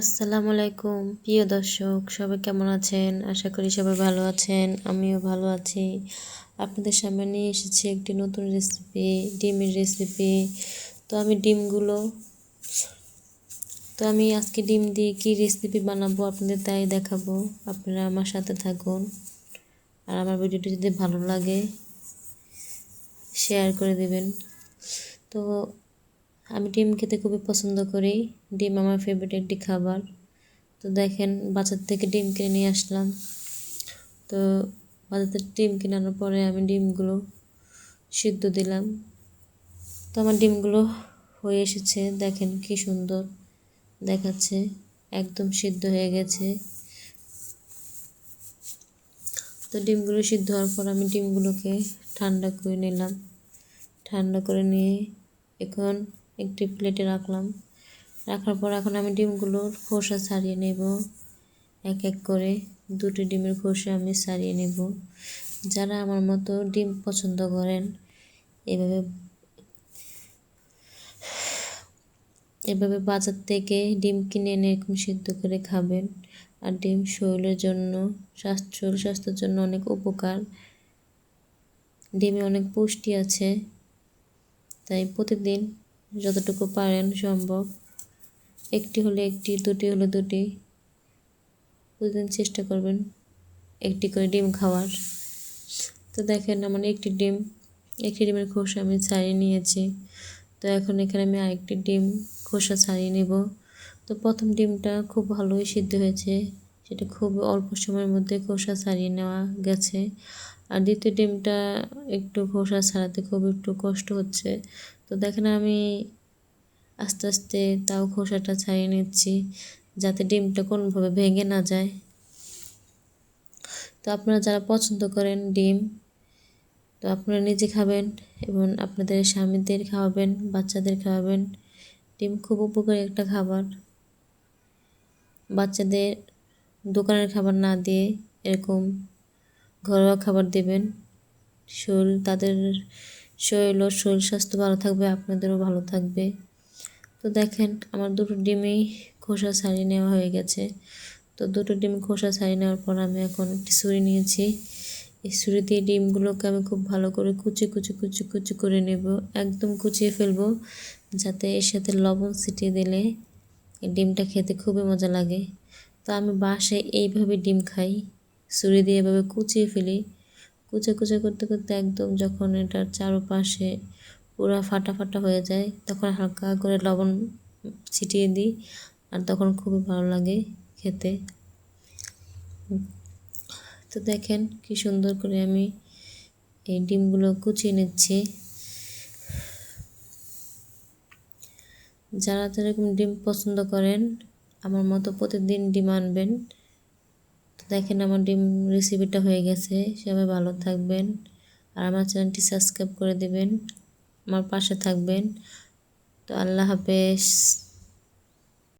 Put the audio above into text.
আসসালামু আলাইকুম। প্রিয় দর্শক, সবাই কেমন আছেন? আশা করি সবাই ভালো আছেন, আমিও ভালো আছি। আপনাদের সামনে নিয়ে এসেছি একটি নতুন রেসিপি ডিমের রেসিপি তো আমি ডিমগুলো, তো আমি আজকে ডিম দিয়ে কী রেসিপি বানাবো আপনাদের তাই দেখাবো। আপনারা আমার সাথে থাকুন। আর আমার ভিডিওটি যদি ভালো লাগে শেয়ার করে দেবেন। তো আমি ডিম খেতে খুবই পছন্দ করি। ডিম আমার ফেভারিট একটি খাবার। তো দেখেন, বাজার থেকে ডিম কিনে নিয়ে আসলাম। তো বাজার থেকে ডিম কেনানোর পরে আমি ডিমগুলো সিদ্ধ দিলাম। তো আমার ডিমগুলো হয়ে এসেছে। দেখেন কি সুন্দর দেখাচ্ছে। একদম সিদ্ধ হয়ে গেছে। তো ডিমগুলো সিদ্ধ হওয়ার পর আমি ডিমগুলোকে ঠান্ডা করে নিলাম। ঠান্ডা করে নিয়ে এখন একটি প্লেটে রাখলাম। রাখার পর এখন আমি ডিমগুলোর খোসা ছাড়িয়ে নেব। এক এক করে দুটি ডিমের খোসা আমি ছাড়িয়ে নেব। যারা আমার মতো ডিম পছন্দ করেন, এভাবে এভাবে বাজার থেকে ডিম কিনে এনে এরকম সিদ্ধ করে খাবেন। আর ডিম শরীরের জন্য, স্বাস্থ্য শরীর স্বাস্থ্যের জন্য অনেক উপকার। ডিমে অনেক পুষ্টি আছে। তাই প্রতিদিন যতটুকু পারেন সম্ভব। একটি হলে একটি, দুটি হলে দুটি। প্রতিদিন চেষ্টা করবেন একটি করে ডিম খাওয়ার। তো দেখেন আমার একটি ডিম, একটি ডিমের খোসা আমি ছাড়িয়ে নিয়েছি। তো এখন এখানে আমি আরেকটি ডিম খোসা ছাড়িয়ে নেব। তো প্রথম ডিমটা খুব ভালোই সিদ্ধ হয়েছে। সেটা খুব অল্প সময়ের মধ্যে খোসা ছাড়িয়ে নেওয়া গেছে। আর দ্বিতীয় ডিমটা একটু খোসা ছাড়াতে খুব একটু কষ্ট হচ্ছে। তো দেখেন আমি আস্তে আস্তে তাও খোসাটা ছাড়িয়ে নিচ্ছি, যাতে ডিমটা কোনোভাবে ভেঙে না যায়। তো আপনারা যারা পছন্দ করেন ডিম, তো আপনারা নিজে খাবেন এবং আপনাদের স্বামীদের খাওয়াবেন, বাচ্চাদের খাওয়াবেন। ডিম খুব উপকারী একটা খাবার। বাচ্চাদের দোকানের খাবার না দিয়ে এরকম ঘরোয়া খাবার দেবেন। শরীর, তাদের শরীর ও শরীর স্বাস্থ্য ভালো থাকবে, আপনাদেরও ভালো থাকবে। তো দেখেন, আমার দুটো ডিমেই খোসা ছাড়িয়ে নেওয়া হয়ে গেছে। তো দুটো ডিম খোসা ছাড়িয়ে নেওয়ার পর আমি এখন একটি ছুরি নিয়েছি। এই ছুরি দিয়ে ডিমগুলোকে আমি খুব ভালো করে কুচি কুচি কুচি কুচি করে নেব। একদম কুচিয়ে ফেলব, যাতে এর সাথে লবণ ছিটিয়ে দিলে এই ডিমটা খেতে খুবই মজা লাগে। তো আমি বাসায় এইভাবে ডিম খাই, ছুরি দিয়ে এভাবে কুচিয়ে ফেলি। কুচে কুচে করতে করতে একদম যখন এটার চারপাশে পুরো ফাটা ফাটা হয়ে যায়, তখন হালকা করে লবণ ছিটিয়ে দিই আর তখন খুবই ভালো লাগে খেতে। তো দেখেন কি সুন্দর করে আমি এই ডিমগুলো কুচিয়ে নিচ্ছি। যারা যেরকম ডিম পছন্দ করেন আমার মতো প্রতিদিন ডিম আনবেন। তো দেখেন আমার ডিম রেসিপিটা হয়ে গেছে, সবাই ভালো থাকবেন। আর আমার চ্যানেলটি সাবস্ক্রাইব করে দেবেন, আমার পাশে থাকবেন। তো আল্লাহ হাফেজ।